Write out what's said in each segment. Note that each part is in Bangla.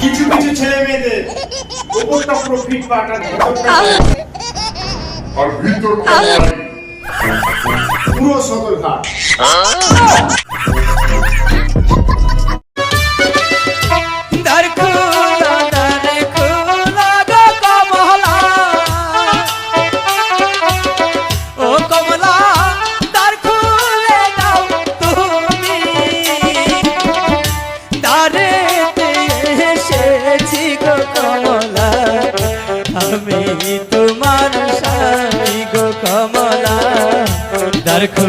কিছু কিছু ছেলে মেয়েদের উপরটা পুরো ফিটফাট আর ভেতরটা আর ভিতরটা। পুরো সদরঘাট। দ্বার રાખો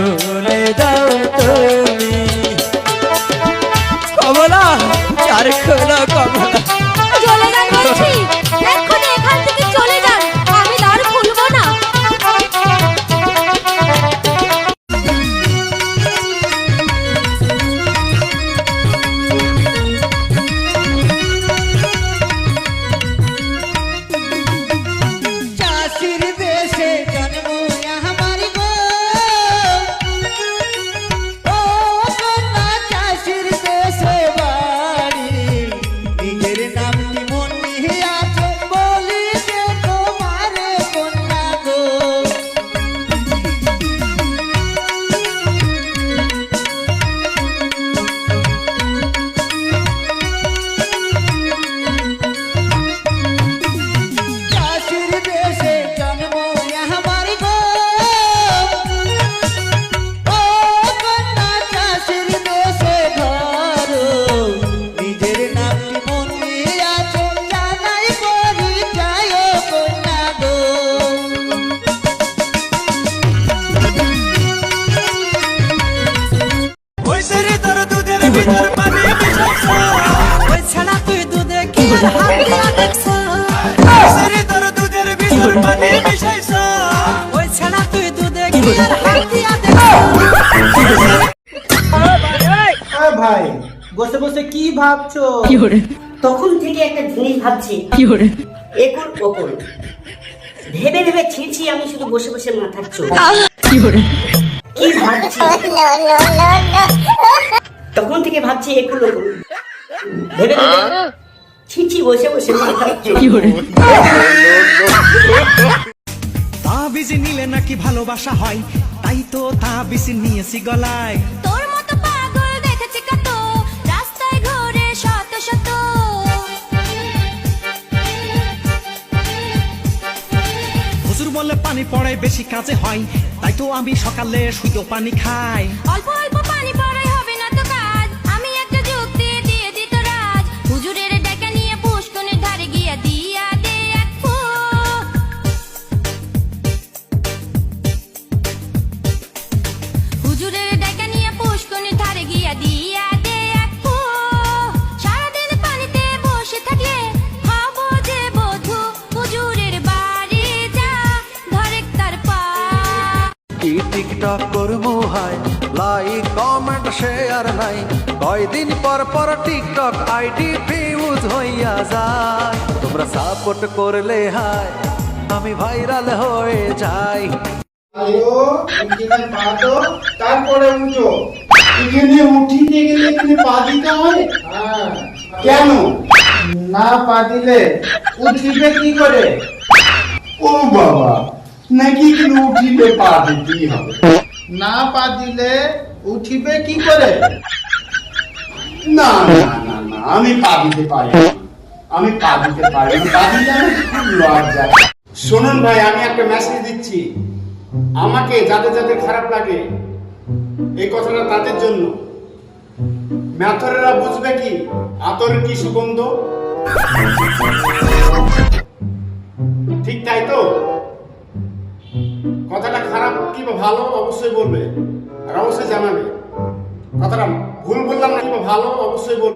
নিজের নামটি ছাড়া তুই দুধে কি আর দেখছ তোর দুধের ভিতর পানি মিশাইছ ওই ছাড়া তুই দুধে কি আর দেখছ ভাই বসে বসে কি ভাবছ? তখন থেকে একটা জিনিস ভাবছি। একুল ওকুল। ভেবে ভেবে ছিঁড়ছি আমি শুধু বসে বসে মাথার চোখ কি ভাবছি? তখন থেকে ভাবছি ওকুল ভেবে ভেবে বসে বসে। তাবিজ নিলে নাকি ভালোবাসা হয়? তাই তো তাবিজ নিয়েছি গলায়। তোর মতো পাগল দেখেছি কত? রাস্তায় ঘুরে শত শত। হুজুর বলে পানি পড়ে বেশি কাজে হয়। তাই তো আমি সকালে শুধু পানি খাই। অল্প কি টিকটক করব হাই লাইক কমেন্ট শেয়ার নাই। কয়দিন পর পর টিকটক আইডি ফিউজ হইয়া যায়। তোমরা সাপোর্ট করলে হাই আমি ভাইরাল হয়ে যাই। তারপরে উঠো। এখানে উঠিতে গেলে এখানে পা দিতে হয়? হ্যাঁ। কেন? না পা দিলে উঠিবে কি করে? ও বাবা। নাকি এখানে উঠিলে পা দিতেই হবে? না পা দিলে উঠিবে কি করে? না না না না আমি পা দিতে পারি না। আমি পা দিতে পারি না। পা দিলে আমি খুব লজ্জা শুনুন ভাই আমি একটা মেসেজ দিচ্ছি। আমাকে যাদের যাদের খারাপ লাগে এই কথাটা তাদের জন্য। ম্যাথরেরা বুঝবে কি? আতরের কি সুগন্ধ? ঠিক তাই তো? কি ভালো, অবশ্যই বলবে। আর অবশ্যই জানাবে। কথাটা ভুল বললাম না কি ভালো, অবশ্যই বলবে।